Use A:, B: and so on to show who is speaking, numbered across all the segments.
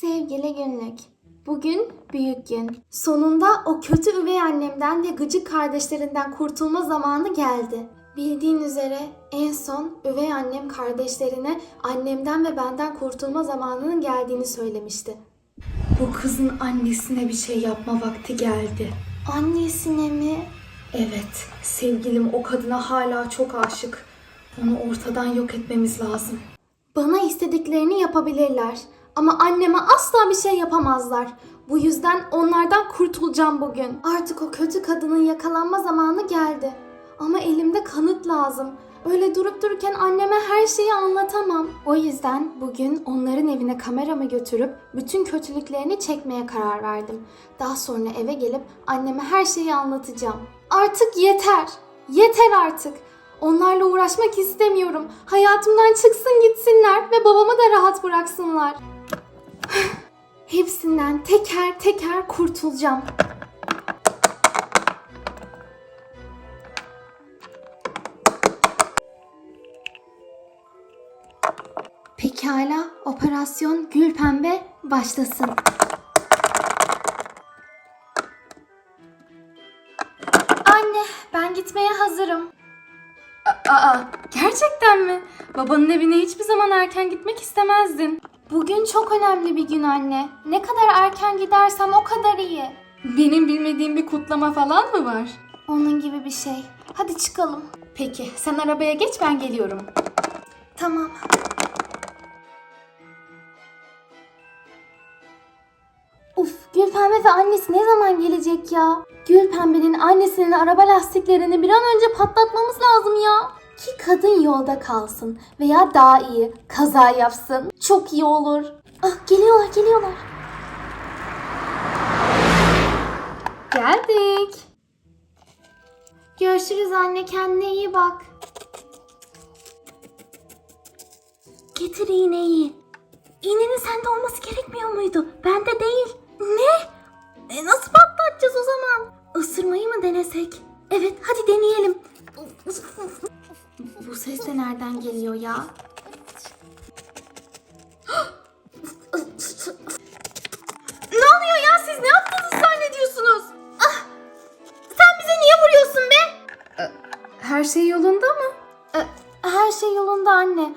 A: Sevgili günlük. Bugün büyük gün. Sonunda o kötü üvey annemden ve gıcık kardeşlerinden kurtulma zamanı geldi. Bildiğin üzere en son üvey annem kardeşlerine annemden ve benden kurtulma zamanının geldiğini söylemişti.
B: Bu kızın annesine bir şey yapma vakti geldi.
A: Annesine mi?
B: Evet, sevgilim o kadına hala çok aşık. Onu ortadan yok etmemiz lazım.
A: Bana istediklerini yapabilirler. Ama anneme asla bir şey yapamazlar. Bu yüzden onlardan kurtulacağım bugün. Artık o kötü kadının yakalanma zamanı geldi. Ama elimde kanıt lazım. Öyle durup dururken anneme her şeyi anlatamam. O yüzden bugün onların evine kameramı götürüp bütün kötülüklerini çekmeye karar verdim. Daha sonra eve gelip anneme her şeyi anlatacağım. Artık yeter. Yeter artık. Onlarla uğraşmak istemiyorum. Hayatımdan çıksın gitsinler ve babamı da rahat bıraksınlar. Hepsinden teker teker kurtulacağım. Pekala, operasyon Gül Pembe başlasın. Anne, ben gitmeye hazırım.
B: Aa, gerçekten mi? Babanın evine hiçbir zaman erken gitmek istemezdin.
A: Bugün çok önemli bir gün anne. Ne kadar erken gidersem o kadar iyi.
B: Benim bilmediğim bir kutlama falan mı var?
A: Onun gibi bir şey. Hadi çıkalım.
B: Peki, sen arabaya geç ben geliyorum.
A: Tamam. Uf, Gülpembe ve annesi ne zaman gelecek ya? Gülpembe'nin annesinin araba lastiklerini bir an önce patlatmamız lazım ya. Ki kadın yolda kalsın veya daha iyi kaza yapsın. Çok iyi olur. Ah geliyorlar geliyorlar.
B: Geldik.
A: Görüşürüz anne kendine iyi bak. Getir iğneyi. İğnenin sende olması gerekmiyor muydu? Bende değil. Ne? E nasıl patlatacağız o zaman? Isırmayı mı denesek? Evet hadi deneyelim. Bu ses de nereden geliyor ya? ne oluyor ya siz ne yaptığınızı zannediyorsunuz? Ah! Sen bize niye vuruyorsun be?
B: Her şey yolunda mı?
A: E, Her şey yolunda anne.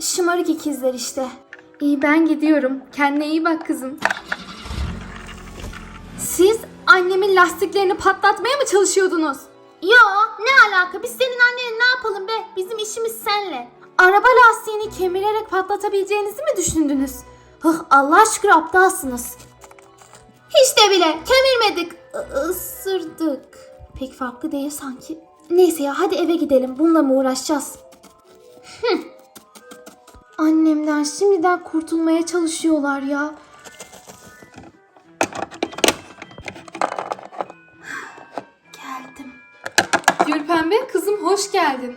A: Şımarık ikizler işte.
B: İyi ben gidiyorum. Kendine iyi bak kızım.
A: Siz annemin lastiklerini patlatmaya mı çalışıyordunuz? Yo ne alaka biz senin anneni ne yapalım be bizim işimiz senle. Araba lastiğini kemirerek patlatabileceğinizi mi düşündünüz? Hıh Allah şükür aptalsınız. Hiç de bile kemirmedik I- ısırdık. Pek farklı değil sanki. Neyse ya hadi eve gidelim bununla mı uğraşacağız? Annemden şimdiden kurtulmaya çalışıyorlar ya.
B: Kızım hoş geldin.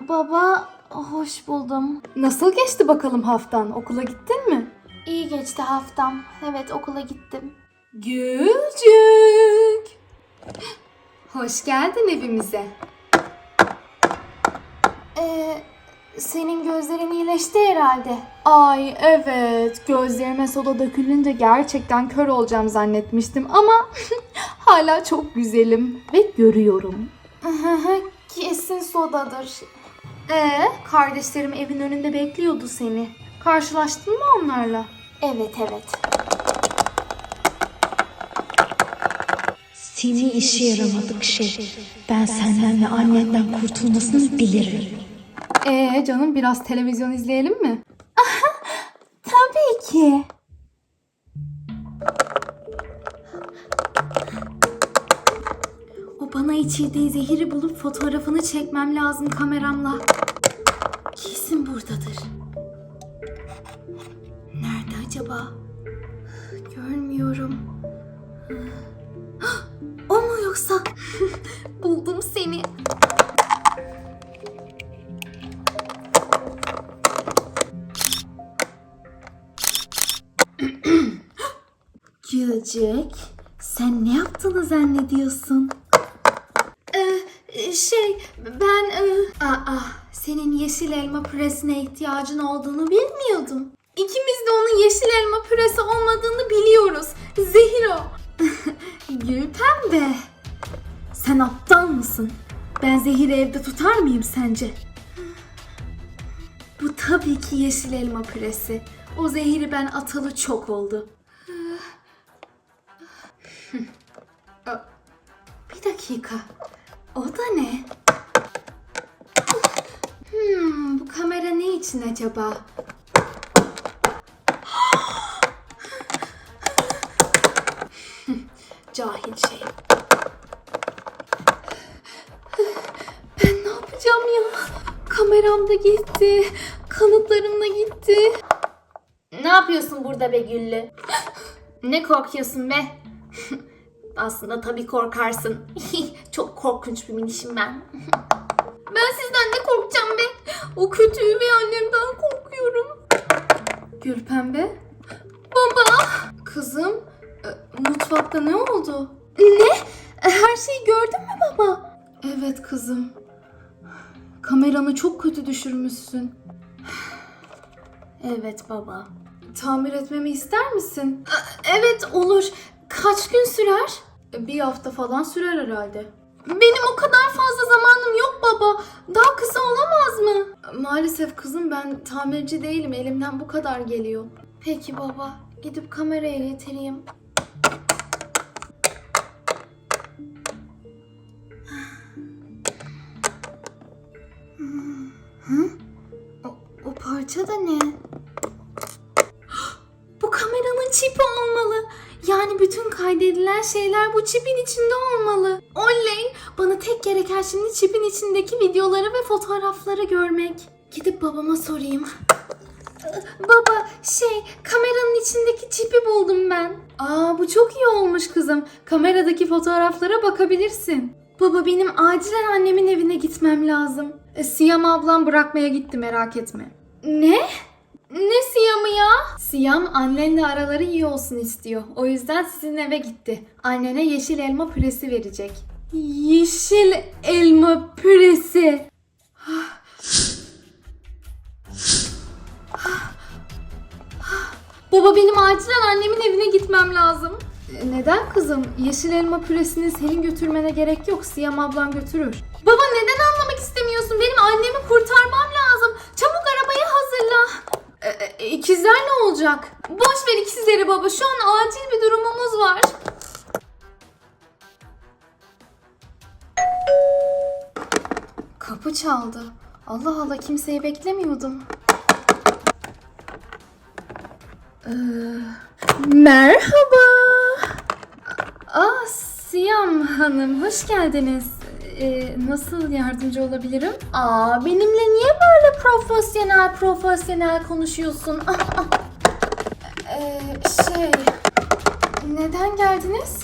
A: Baba hoş buldum.
B: Nasıl geçti bakalım haftan? Okula gittin mi?
A: İyi geçti haftam. Evet okula gittim.
B: Gülcük. Hoş geldin evimize.
A: Ee, senin gözlerin iyileşti herhalde.
B: Ay evet gözlerime soda dökülünce gerçekten kör olacağım zannetmiştim ama hala çok güzelim ve görüyorum.
A: Kesin sodadır.
B: Ee, kardeşlerim evin önünde bekliyordu seni. Karşılaştın mı onlarla?
A: Evet evet.
C: Seni işe yaramadık şey. Ben senden ve annenden kurtulmasını bilirim.
B: Ee canım biraz televizyon izleyelim mi?
A: Tabii ki. Bana içirdiği zehiri bulup fotoğrafını çekmem lazım kameramla. Kesin buradadır. Nerede acaba? Görmüyorum. O mu yoksa? Buldum seni. Gülcek, sen ne yaptığını zannediyorsun? Ee, şey, ben... E... Aa, senin yeşil elma püresine ihtiyacın olduğunu bilmiyordum. İkimiz de onun yeşil elma püresi olmadığını biliyoruz. Zehir o. Gülpembe. Sen aptal mısın? Ben zehiri evde tutar mıyım sence? Bu tabii ki yeşil elma püresi. O zehiri ben atalı çok oldu. Bir dakika. O da ne? Hmm, bu kamera ne için acaba? Cahil şey. Ben ne yapacağım ya? Kameram da gitti. Kanıtlarım da gitti. Ne yapıyorsun burada be Güllü? Ne korkuyorsun be? Aslında tabii korkarsın. Çok korkunç bir minişim ben. ben sizden ne korkacağım be? O kötü üvey annemden korkuyorum. Gülpembe? Baba! Kızım, e, mutfakta ne oldu? Ne? Her şeyi gördün mü baba? Evet kızım. Kameranı çok kötü düşürmüşsün. Evet baba. Tamir etmemi ister misin? Evet olur. Kaç gün sürer? Bir hafta falan sürer herhalde. Benim o kadar fazla zamanım yok baba. Daha kısa olamaz mı? Maalesef kızım ben tamirci değilim. Elimden bu kadar geliyor. Peki baba. Gidip kameraya getireyim. Hı? O, o parça da ne? Bu kameranın çipi olmalı. Yani bütün kaydedilen şeyler bu çipin içinde olmalı. Oley! Bana tek gereken şimdi çipin içindeki videoları ve fotoğrafları görmek. Gidip babama sorayım. Baba şey kameranın içindeki çipi buldum ben. Aa bu çok iyi olmuş kızım. Kameradaki fotoğraflara bakabilirsin. Baba benim acilen annemin evine gitmem lazım. E, Siyam ablam bırakmaya gitti merak etme. Ne? Ne Siyam'ı ya? Siyam annenle araları iyi olsun istiyor. O yüzden sizin eve gitti. Annene yeşil elma püresi verecek. Yeşil elma püresi. Baba benim acilen annemin evine gitmem lazım. Neden kızım? Yeşil elma püresini senin götürmene gerek yok. Siyam ablan götürür. Baba neden anlamak istemiyorsun? Benim annemi kurtarmam lazım. Çabuk. E, e, ikizler ne olacak? Boş ver ikizleri baba. Şu an acil bir durumumuz var. Kapı çaldı. Allah Allah kimseyi beklemiyordum. Ee, merhaba. Aa Siyam Hanım hoş geldiniz. Ee, nasıl yardımcı olabilirim? Aa benimle niye böyle profesyonel profesyonel konuşuyorsun? ee, şey neden geldiniz?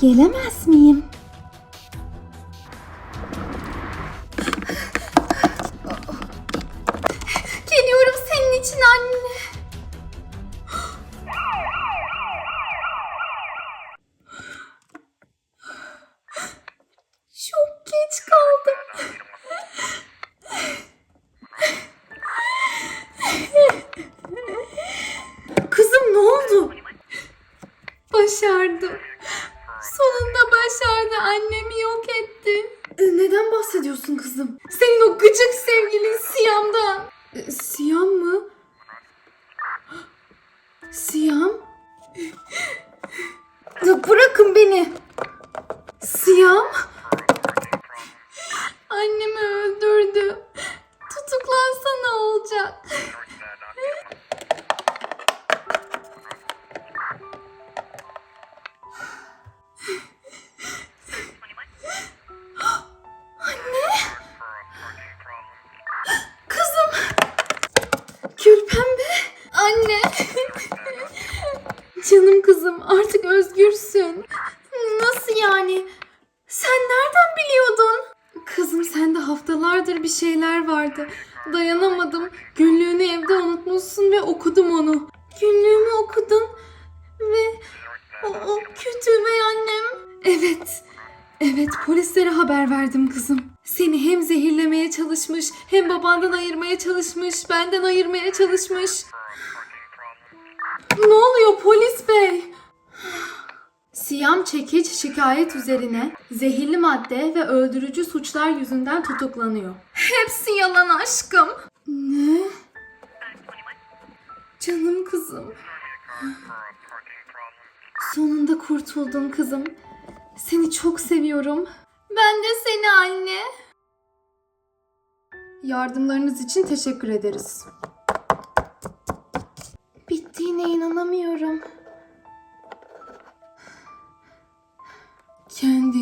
A: Gelemez miyim? Vardı. Dayanamadım. Günlüğünü evde unutmuşsun ve okudum onu. Günlüğümü okudun ve o, o kötü üvey annem. Evet.
B: Evet polislere haber verdim kızım. Seni hem zehirlemeye çalışmış hem babandan ayırmaya çalışmış benden ayırmaya çalışmış. Ne oluyor polis bey? Siyam çekiç şikayet üzerine zehirli madde ve öldürücü suçlar yüzünden tutuklanıyor. Hepsi yalan aşkım. Ne? Canım kızım. Sonunda kurtuldun kızım. Seni çok seviyorum. Ben de seni anne. Yardımlarınız için teşekkür ederiz. Bittiğine inanamıyorum. Kendi,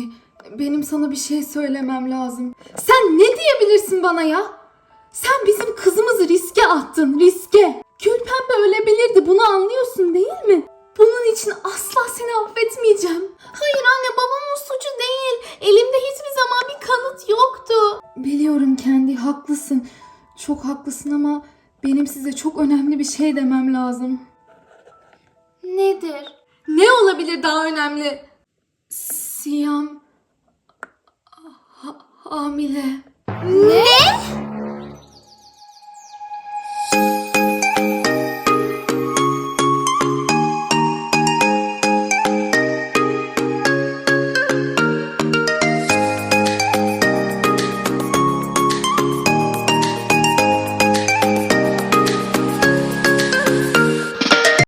B: benim sana bir şey söylemem lazım. Ne diyebilirsin bana ya? Sen bizim kızımızı riske attın, riske. Gülpembe ölebilirdi, bunu anlıyorsun değil mi? Bunun için asla seni affetmeyeceğim. Hayır anne babamın suçu değil. Elimde hiçbir zaman bir kanıt yoktu. Biliyorum kendi haklısın. Çok haklısın ama benim size çok önemli bir şey demem lazım.
A: Nedir?
B: Ne olabilir daha önemli? Siyam hamile.
A: Ne?